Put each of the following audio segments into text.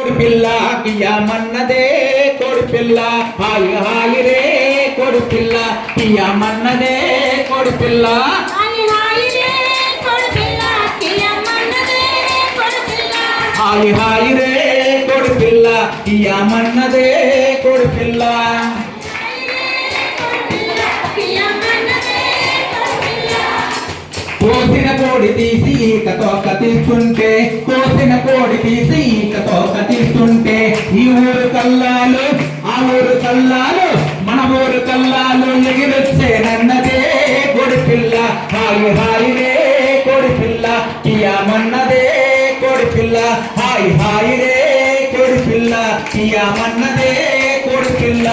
కోడి పిల్ల కియమన్నదే కోడి పిల్ల. హాయి హాయి రే కోడి పిల్ల. కియమన్నదే కోడి పిల్ల. హాయి హాయి రే కోడి పిల్ల. కియమన్నదే కోడి పిల్ల. కోసిన కోడి తీసి ఈకతో కతిస్తుంటే కోసిన ఈ ఊరు కల్లాలు ఆ ఊరు కల్లాలు మన ఊరు కల్లాలు ఎగిరొచ్చేనన్నదే కోడి పిల్ల. హాయి హాయిరే రే కోడి పిల్ల. కియామన్నదే కోడి పిల్ల. హాయి హాయిరే రే కోడి పిల్ల. కియామన్నదే కోడి పిల్ల.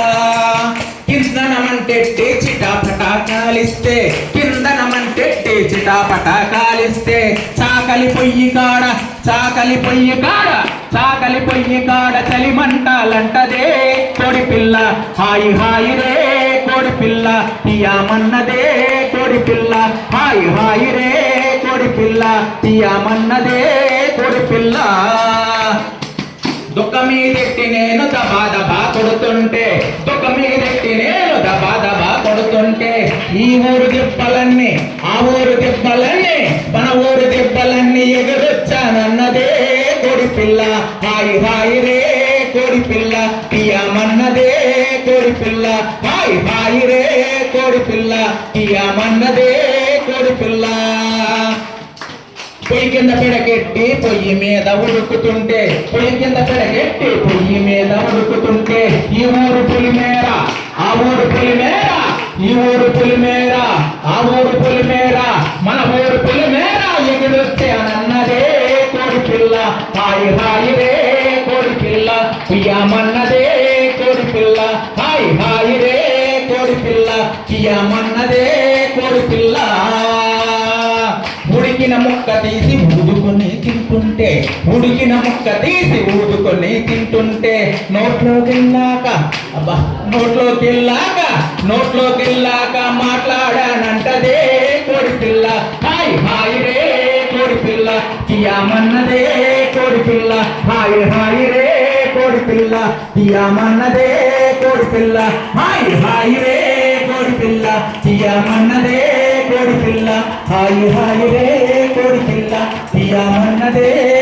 కిందనమంటే చిటాపటా పటాకాలిస్తే కిందనమంటే చిటాపటా కాలిస్తే చాకలి పొయ్యి కాడ చాకలి పొయ్యి కాడ చాకలి పొయ్యి కాడ చలిమంటాలంటదే కోడి పిల్ల హాయి హాయి రే కోడి పిల్ల తీయమన్నదే. కోడి పిల్ల హాయి హాయి రే కోడి పిల్ల తీయమన్నదే. కోడి పిల్ల దుఃఖ మీదెట్టి నేను దబా దబా కొడుతుంటే దుఃఖ మీదెట్టి నేను దబా దబా కొడుతుంటే ఈ ఊరు దెబ్బలన్నీ ఎగరొచ్చానన్నదే కోడి పిల్ల హాయి హాయి రే కోడి పిల్ల తీయమన్నదే కోడి పిల్ల హాయి హాయి రే కోడి పిల్ల తీయమన్నదే కోడి పిల్ల పొయ్యి కింద పెడగెట్టి పొయ్యి మీద ఉడుకుతుంటే పొయ్యి కింద పెడగెట్టి పొయ్యి మీద ఉడుకుతుంటే ఈ ఊరు పులిమేర ఆ ఊరు పులిమేర ఈ ఊరు పులిమేర ఆ ఊరు పులిమేర. హాయి హాయి రే కోడి పిల్ల పియ్యమన్నదే కోడి పిల్ల హాయి హాయి రే కోడి పిల్ల పియ్యమన్నదే కోడి పిల్ల ఉడికిన ముక్క తీసి ఊదుకొని తింటుంటే ఉడికిన ముక్క తీసి ఊదుకొని తింటుంటే నోట్లోకి వెళ్ళాక అబ్బా నోట్లోకి వెళ్ళాక నోట్లోకి వెళ్ళాక మాట్లాడానంటదే కోడి పిల్ల హాయ్ హాయ్ రే కోడి పిల్ల తీయమన్నదే పిల్ల హాయ్ హాయ్ రే కోడి పిల్ల తీయమన్నదే కోడి పిల్ల హాయ్ హాయ్ రే కోడి పిల్ల తీయమన్నదే కోడి పిల్ల హాయి హాయి రే కోడి పిల్ల తీయమన్నదే కోడి పిల్ల